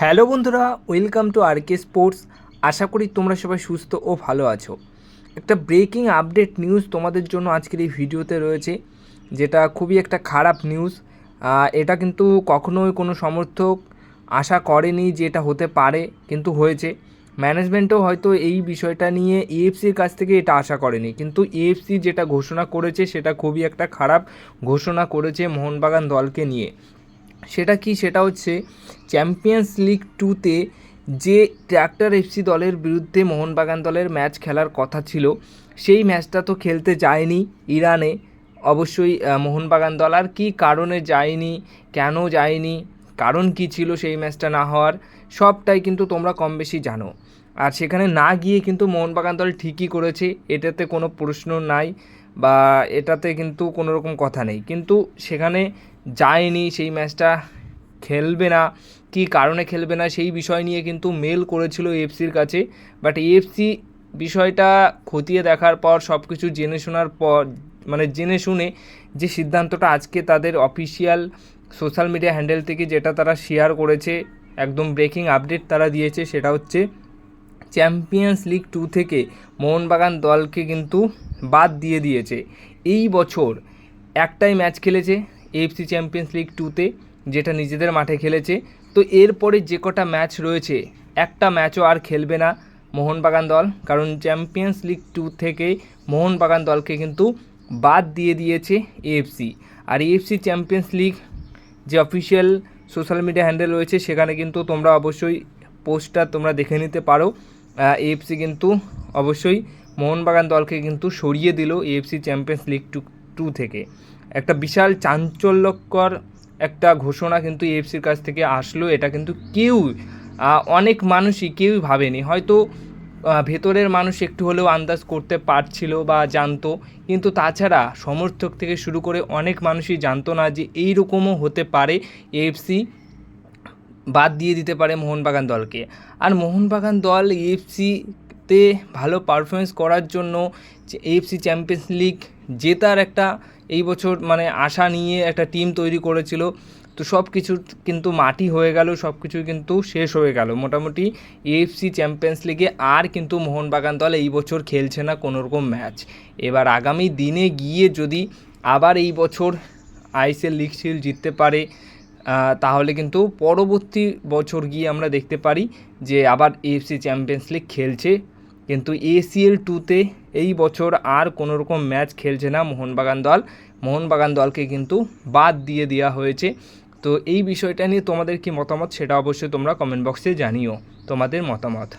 Hello বন্ধুরা, welcome to R K sports. আশা করি তোমরা সবাই সুস্থ ও ভালো আছো। একটা ব্রেকিং আপডেট নিউজ তোমাদের জন্য আজকের এই ভিডিওতে রয়েছে, যেটা খুবই একটা খারাপ নিউজ। এটা কিন্তু কখনোই কোনো সমর্থক আশা করেনি যে এটা হতে পারে, কিন্তু হয়েছে। ম্যানেজমেন্টও হয়তো এই বিষয়টা নিয়ে এএফসির কাছ থেকে এটা আশা করেনি, কিন্তু এএফসি যেটা ঘোষণা করেছে সেটা খুবই একটা খারাপ ঘোষণা করেছে মোহনবাগান দলকে নিয়ে। সেটা কি? সেটা হচ্ছে চ্যাম্পিয়ন্স লিগ টুতে যে ট্র্যাক্টর এফসি দলের বিরুদ্ধে মোহনবাগান দলের ম্যাচ খেলার কথা ছিল, সেই ম্যাচটা তো খেলতে যায়নি ইরানে। অবশ্যই মোহনবাগান দল আর কী কারণে যায়নি, কেন যায়নি, কারণ কি ছিল সেই ম্যাচটা না হওয়ার, সবটাই কিন্তু তোমরা কম বেশি জানো। আর সেখানে না গিয়ে কিন্তু মোহনবাগান দল ঠিকই করেছে, এটাতে কোনো প্রশ্ন নাই বা এটাতে কিন্তু কোনো রকম কথা নেই। কিন্তু সেখানে যায়নি সেই ম্যাচটা খেলবে না, কী কারণে খেলবে না সেই বিষয় নিয়ে কিন্তু মেল করেছিল এফসির কাছে। বাট এফসি বিষয়টা খতিয়ে দেখার পর সব কিছু জেনে শোনার পর মানে জেনে শুনে যে সিদ্ধান্তটা আজকে তাদের অফিসিয়াল সোশ্যাল মিডিয়া হ্যান্ডেল থেকে যেটা তারা শেয়ার করেছে, একদম ব্রেকিং আপডেট তারা দিয়েছে, সেটা হচ্ছে চ্যাম্পিয়ন্স লিগ টু থেকে মোহনবাগান দলকে কিন্তু বাদ দিয়ে দিয়েছে। এই বছর একটাই ম্যাচ খেলেছে এএফসি চ্যাম্পিয়ন্স লিগ টুতে যেটা নিজেদের মাঠে খেলেছে। তো এরপরে যে কটা ম্যাচ রয়েছে, একটা ম্যাচও আর খেলবে না মোহনবাগান দল, কারণ চ্যাম্পিয়ন্স লিগ টু থেকে মোহনবাগান দলকে কিন্তু বাদ দিয়ে দিয়েছে এএফসি আর এএফসি চ্যাম্পিয়ন্স লিগ যে অফিসিয়াল সোশ্যাল মিডিয়া হ্যান্ডেল রয়েছে, সেখানে কিন্তু তোমরা অবশ্যই পোস্টটা তোমরা দেখে নিতে পারো। এএফসি কিন্তু অবশ্যই মোহনবাগান দলকে কিন্তু সরিয়ে দিল AFC champions league two two থেকে। একটা বিশাল চাঞ্চল্যকর একটা ঘোষণা কিন্তু এএফসির কাছ থেকে আসলো। এটা কিন্তু কেউ অনেক মানুষই কেউই ভাবেনি। হয়তো ভেতরের মানুষ একটু হলেও আন্দাজ করতে পারছিল বা জানতো। কিন্তু তাছাড়া সমর্থক থেকে শুরু করে অনেক মানুষই জানতো না যে এই রকমও হতে পারে এএফসি বাদ দিয়ে দিতে পারে মোহনবাগান দলকে। আর মোহনবাগান দল এএফসিতে ভালো পারফরমেন্স করার জন্য এএফসি চ্যাম্পিয়ন্স লিগ জেতার একটা এই বছর মানে আশা নিয়ে একটা টিম তৈরি করেছিল। তো সব কিছু কিন্তু মাটি হয়ে গেল সব কিছু কিন্তু শেষ হয়ে গেল। মোটামুটি এএফসি চ্যাম্পিয়ন্স লিগে আর কিন্তু মোহনবাগান দল এই বছর খেলছে না কোনো রকম ম্যাচ এবার আগামী দিনে গিয়ে যদি আবার এই বছর আইসিএল লিগ শিল্ড জিততে পারে তাহলে কিন্তু পরবর্তী বছর গিয়ে আমরা দেখতে পারি যে আবার এএফসি চ্যাম্পিয়ন্স লিগ খেলছে। কিন্তু এসিএল টুতে এই বছর আর কোনো রকম ম্যাচ খেলছে না মোহনবাগান দল। মোহনবাগান দলকে কিন্তু বাদ দিয়ে দেওয়া হয়েছে। তো এই বিষয়টা নিয়ে তোমাদের কি মতামত সেটা অবশ্যই তোমরা কমেন্ট বক্সে জানিও। তোমাদের মতামত।